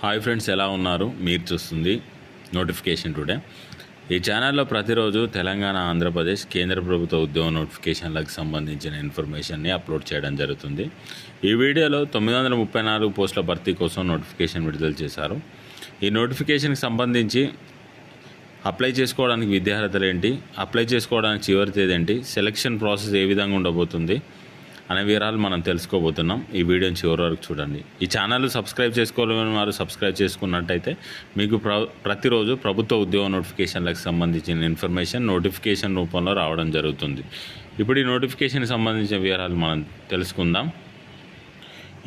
Hi friends ఎలా ఉన్నారు? మీరు చూస్తుంది నోటిఫికేషన్ టుడే. ఈ ఛానల్లో ప్రతిరోజు తెలంగాణ ఆంధ్రప్రదేశ్ కేంద్ర ప్రభుత్వ ఉద్యోగ నోటిఫికేషన్లకు సంబంధించిన ఇన్ఫర్మేషన్ని అప్లోడ్ చేయడం జరుగుతుంది. ఈ వీడియోలో తొమ్మిది వందల ముప్పై నాలుగు పోస్టుల భర్తీ కోసం నోటిఫికేషన్ విడుదల చేశారు. ఈ నోటిఫికేషన్కి సంబంధించి అప్లై చేసుకోవడానికి విద్యార్హతలు ఏంటి అప్లై చేసుకోవడానికి చివరి తేదీ ఏంటి సెలక్షన్ ప్రాసెస్ ఏ విధంగా ఉండబోతుంది అనే వివరాలు మనం తెలుసుకోబోతున్నాం. ఈ వీడియోని చివరి వరకు చూడండి. ఈ ఛానల్ సబ్స్క్రైబ్ చేసుకోవాలని వారు సబ్స్క్రైబ్ చేసుకున్నట్టయితే మీకు ప్ర ప్రతిరోజు ప్రభుత్వ ఉద్యోగ నోటిఫికేషన్లకు సంబంధించిన ఇన్ఫర్మేషన్ నోటిఫికేషన్ రూపంలో రావడం జరుగుతుంది. ఇప్పుడు ఈ నోటిఫికేషన్కి సంబంధించిన వివరాలు మనం తెలుసుకుందాం.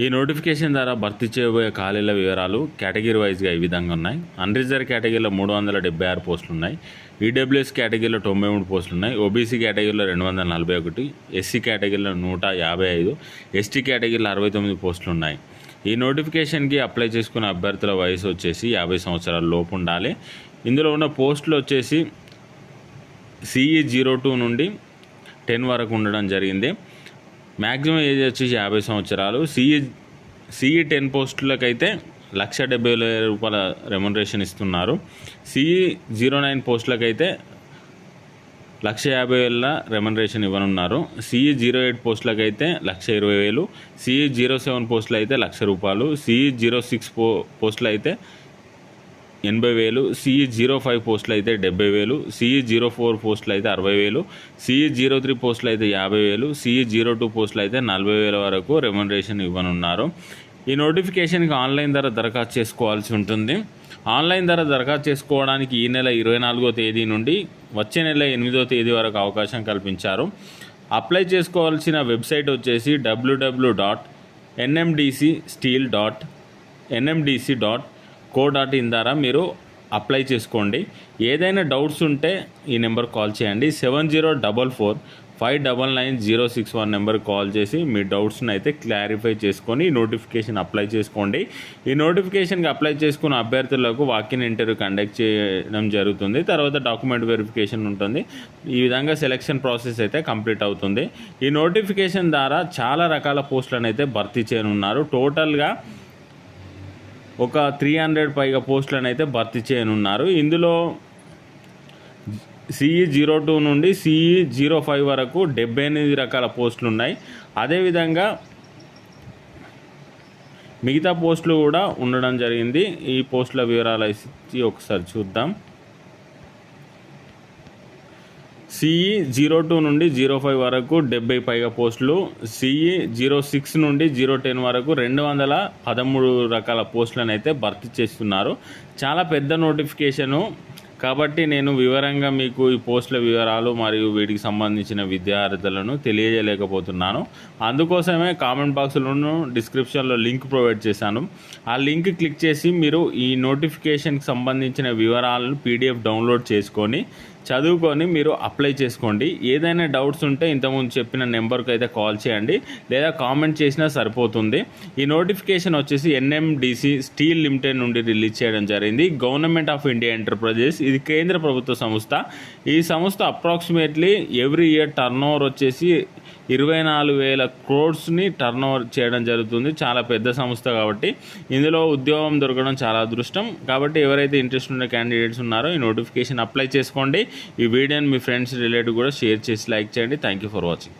ఈ నోటిఫికేషన్ ద్వారా భర్తీ చేయబోయే ఖాళీల వివరాలు కేటగిరీ వైజ్గా ఈ విధంగా ఉన్నాయి. అన్రిజర్వ్ కేటగిరీలో మూడు వందల డెబ్బై ఆరు పోస్టులు ఉన్నాయి. ఈడబ్ల్యూఎస్ కేటగిరీలో తొంభై మూడు పోస్టులు ఉన్నాయి. ఓబీసీ కేటగిరీలో రెండు వందల నలభై ఒకటి ఎస్సీ కేటగిరీలో నూట యాభై ఐదు ఎస్టీ కేటగిరీలో అరవై తొమ్మిది పోస్టులు ఉన్నాయి. ఈ నోటిఫికేషన్కి అప్లై చేసుకున్న అభ్యర్థుల వయసు వచ్చేసి యాభై సంవత్సరాల లోపు ఉండాలి. ఇందులో ఉన్న పోస్టులు వచ్చేసి సిఈ జీరో టూ నుండి టెన్ వరకు ఉండడం జరిగింది. మ్యాక్సిమం ఏజ్ వచ్చేసి యాభై సంవత్సరాలు. సిఈ సిఈ టెన్ పోస్టులకైతే లక్ష డెబ్బై వేల రూపాయల రెమ్యునరేషన్ ఇస్తున్నారు. సిఈ జీరో నైన్ పోస్టులకైతే లక్ష యాభై వేల రెమ్యునరేషన్ ఇవ్వనున్నారు. సిఈ జీరో ఎయిట్ పోస్టులకు అయితే లక్ష ఇరవై వేలు. సిఈ జీరో సెవెన్ పోస్టులు అయితే లక్ష రూపాయలు. సిఈ జీరో సిక్స్ పో పోస్టులు అయితే ఎనభై వేలు. సిఈ జీరో ఫైవ్ పోస్టులు అయితే డెబ్బై వేలు. సిఈ జీరో ఫోర్ పోస్టులు అయితే అరవై వేలు. సిఈ జీరో త్రీ పోస్టులు అయితే యాభై వేలు. సిఈ జీరో టూ పోస్టులు అయితే నలభై వేల వరకు రెమ్యునరేషన్ ఇవ్వనున్నారు. ఈ నోటిఫికేషన్కి ఆన్లైన్ ద్వారా దరఖాస్తు చేసుకోవాల్సి ఉంటుంది. ఆన్లైన్ ద్వారా దరఖాస్తు చేసుకోవడానికి ఈ నెల ఇరవై నాలుగో తేదీ నుండి వచ్చే నెల ఎనిమిదో తేదీ వరకు అవకాశం కల్పించారు. అప్లై చేసుకోవాల్సిన వెబ్సైట్ వచ్చేసి W W dot NMDC steel dot NMDC dot co dot in ద్వారా మీరు అప్లై చేసుకోండి. ఏదైనా డౌట్స్ ఉంటే ఈ నెంబర్ కాల్ చేయండి. Seven zero double four five double nine zero six one number call చేసి మీ డౌట్స్ని అయితే క్లారిఫై చేసుకొని నోటిఫికేషన్ అప్లై చేసుకోండి. ఈ నోటిఫికేషన్కి అప్లై చేసుకున్న అభ్యర్థులకు వాకిన్ ఇంటర్వ్యూ కండక్ట్ చేయడం జరుగుతుంది. తర్వాత డాక్యుమెంట్ వెరిఫికేషన్ ఉంటుంది. ఈ విధంగా సెలక్షన్ ప్రాసెస్ అయితే కంప్లీట్ అవుతుంది. ఈ నోటిఫికేషన్ ద్వారా చాలా రకాల పోస్టులను అయితే భర్తీ చేయనున్నారు. టోటల్గా ఒక త్రీ హండ్రెడ్ పైగా పోస్టులను అయితే భర్తీ చేయనున్నారు. ఇందులో సిఈ జీరో టూ నుండి సిఈ జీరో ఫైవ్ వరకు డెబ్బై ఎనిమిది రకాల పోస్టులు ఉన్నాయి అదేవిధంగా మిగతా పోస్టులు కూడా ఉండడం జరిగింది. ఈ పోస్టుల వివరాలు ఇచ్చి ఒకసారి చూద్దాం. సిఈ జీరో టూ నుండి జీరో ఫైవ్ వరకు డెబ్బై పైగా పోస్టులు సిఈ జీరో సిక్స్ నుండి జీరో టెన్ వరకు రెండు వందల పదమూడు రకాల పోస్టులను అయితే భర్తీ చేస్తున్నారు. చాలా పెద్ద నోటిఫికేషను కాబట్టి నేను వివరంగా మీకు ఈ పోస్టుల వివరాలు మరియు వీటికి సంబంధించిన విద్యార్థులను తెలియజేయలేకపోతున్నాను. అందుకోసమే కామెంట్ బాక్స్లోను డిస్క్రిప్షన్లో లింక్ ప్రొవైడ్ చేశాను. ఆ లింక్ క్లిక్ చేసి మీరు ఈ నోటిఫికేషన్కి సంబంధించిన వివరాలను పీడిఎఫ్ డౌన్లోడ్ చేసుకొని చదువుకొని మీరు అప్లై చేసుకోండి. ఏదైనా డౌట్స్ ఉంటే ఇంతకుముందు చెప్పిన నెంబర్కి అయితే కాల్ చేయండి. లేదా కామెంట్ చేసినా సరిపోతుంది. ఈ నోటిఫికేషన్ వచ్చేసి ఎన్ఎండిసి స్టీల్ లిమిటెడ్ నుండి రిలీజ్ చేయడం జరిగింది. గవర్నమెంట్ ఆఫ్ ఇండియా ఎంటర్ప్రైజెస్ ఇది కేంద్ర ప్రభుత్వ సంస్థ. ఈ సంస్థ approximately every year turn over వచ్చేసి ఇరవై నాలుగు వేల క్రోడ్స్ని టర్న్ ఓవర్ చేయడం జరుగుతుంది. చాలా పెద్ద సంస్థ కాబట్టి ఇందులో ఉద్యోగం దొరకడం చాలా అదృష్టం. కాబట్టి ఎవరైతే ఇంట్రెస్ట్ ఉన్న క్యాండిడేట్స్ ఉన్నారో ఈ నోటిఫికేషన్ అప్లై చేసుకోండి. ఈ వీడియోని మీ ఫ్రెండ్స్ రిలేటివ్ కూడా షేర్ చేసి లైక్ చేయండి. Thank you for watching.